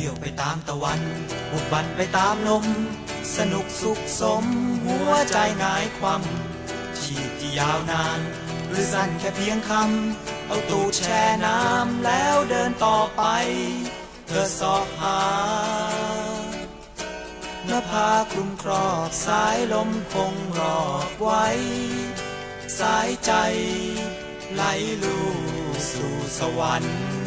ที่ยวไปตามตะวัน บุกบันไปตามลม สนุกสุขสม หัวใจหงายความชีพที่ยาวนาน หรือสั้นแค่เพียงคำ เอาตูดแช่น้ำแล้วเดินต่อไป เธอสอบหาหน้าผาคลุมครอบสายลมคงรอบไว้ สายใจ ไหลลู่สู่สวรรค์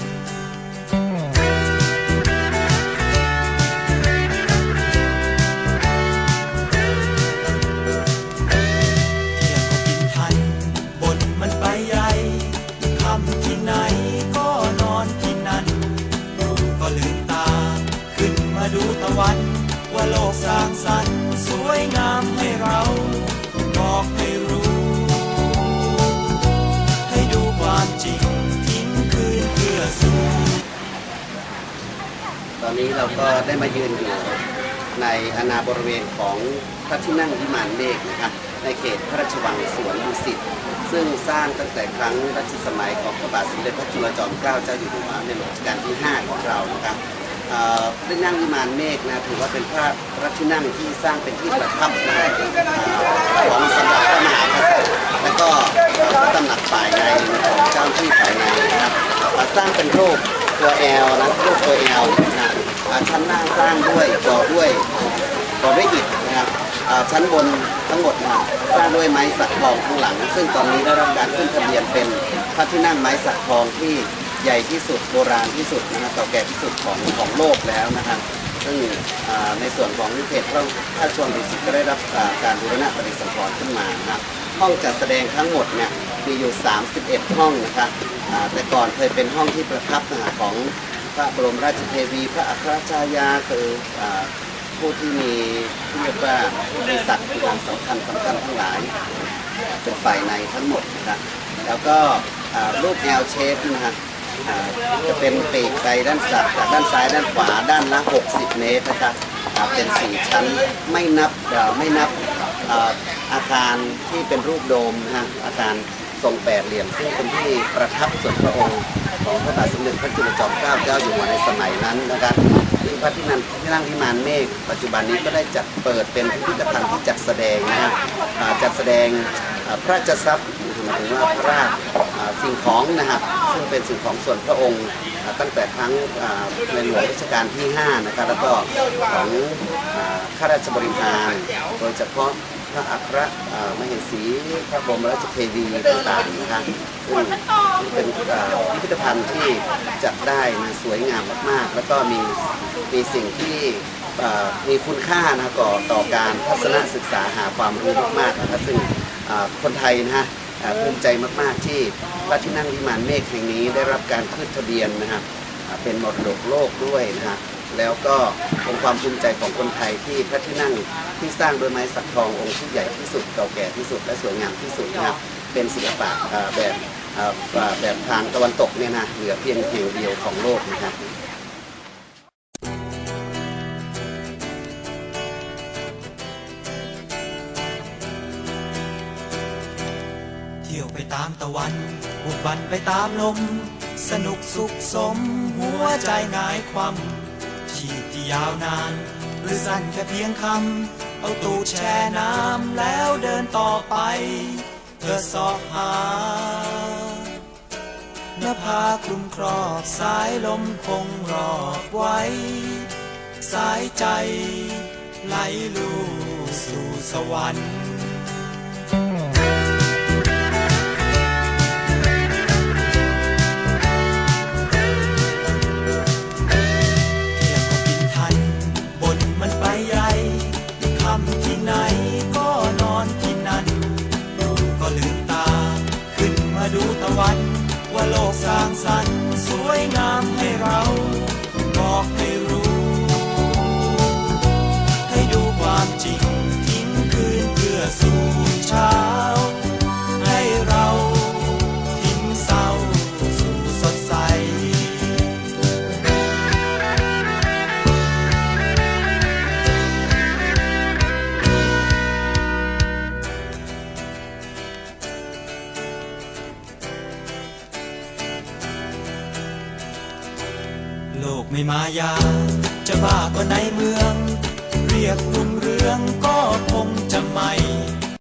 ตอนนี้เราก็ได้มายืนอยู่ในอาณาบริเวณของพระที่นั่งวิมานเมฆนะครับในเขตพระราชวังสวนดุสิตซึ่งสร้างตั้งแต่ครั้งรัชสมัยของพระบาทสมเด็จพระจุลจอมเกล้าเจ้าอยู่หัวในหลวงรัชกาลที่ 5 ของเรานะครับพระที่นั่งวิมานเมฆนะถือว่าเป็นพระพระที่นั่งที่สร้างเป็นที่ประทับนะของสมเด็จพระมหากษัตริย์และก็พระตำหนักฝ่ายในของเจ้าที่ฝ่ายในนะครับสร้างเป็นรูป ตัวแอลนะรูปตัวแอลนะชั้นล่างสร้างด้วยก่อด้วยก่อด้วยอิฐนะครับชั้นบนทั้งหมดนะสร้างด้วยไม้สักทองข้างหลัง ซึ่งตอนนี้ได้รับการขึ้นทะเบียนเป็นพระที่นั่งไม้สักทองที่ใหญ่ที่สุดโบราณที่สุดนะครับเก่าแก่ที่สุดของของโลกแล้วนะครับ ซึ่งอ่าในส่วนของนิเทศพระราชวังดุสิตก็ได้รับการบูรณะปฏิสังขรณ์ขึ้นมานะครับห้องจัดแสดงทั้งหมดเนี่ยมีอยู่ 31 ห้องนะครับแต่ก่อนเคยเป็นห้องที่ประทับของพระบรมราชเทวี พระอัครชายาคือผู้ที่มีเรียกว่ามีศักดิ์ที่สำคัญสำคัญทั้งหลายเป็นฝ่ายในทั้งหมดนะครับแล้วก็รูป L shape นะครับ จะเป็นปีกไปด้านซ้ายจากด้านซ้ายด้านขวาด้านละ 60 เมตรนะครับเป็นสี่ชั้นไม่นับไม่นับอาคารที่เป็นรูปโดมนะฮะอาคารทรงแปดเหลี่ยมซึ่งเป็นที่ประทับส่วนพระองค์ของพระบาทสมเด็จพระจุลจอมเกล้าเจ้าอยู่หัวในสมัยนั้นนะครับที่พระที่นั่งที่นั่งพิมานเมฆปัจจุบันนี้ก็ได้จัดเปิดเป็นพิพิธภัณฑ์ที่จัดแสดงนะครับจัดแสดง พระราชทรัพย์หมายถึงว่าพระราชสิ่งของนะครับซึ่งเป็นสิ่งของส่วนพระองค์ตั้งแต่ครั้งในหลวงรัชกาลที่ 5 นะครับ แล้วก็ของข้าราชบริพารโดยเฉพาะพระอัครอ่ามเหสี พระบรมราชเทวีต่างๆนะครับซึ่งเป็นพิพิธภัณฑ์ที่จัดได้นะสวยงามมากๆ แล้วก็มีมีสิ่งที่มีคุณค่านะต่อต่อการทัศนศึกษาหาความรู้มากๆนะครับซึ่ง คนไทยนะฮะภูมิใจมากๆที่พระที่นั่งวิมานเมฆแห่งนี้ได้รับการขึ้นทะเบียนนะครับเป็นมรดกโลกด้วยนะฮะแล้วก็เป็นความภูมิใจของคนไทยที่พระที่นั่งที่สร้างโดยไม้สักทององค์ที่ใหญ่ที่สุดเก่าแก่ที่สุดและสวยงามที่สุดนะครับเป็นศิลปะแบบแบบทางตะวันตกเนี่ยนะเหลือเพียงแห่งเดียวของโลกนะครับ ที่ยวไปตามตะวันบุกบันไปตามลม สนุกสุขสม หัวใจงายความชีพที่ยาวนาน หรือสั้นแค่เพียงคำ เอาตูดแช่น้ำแล้วเดินต่อไป เธอสอบหาหน้าผาคลุมครอบสายลมคงรอบไว้ สายใจ ไหลลู่สู่สวรรค์ โลกไม่มายา จะบ้าก็ในเมือง เรียกรุ่งเรืองก็คงจะไม่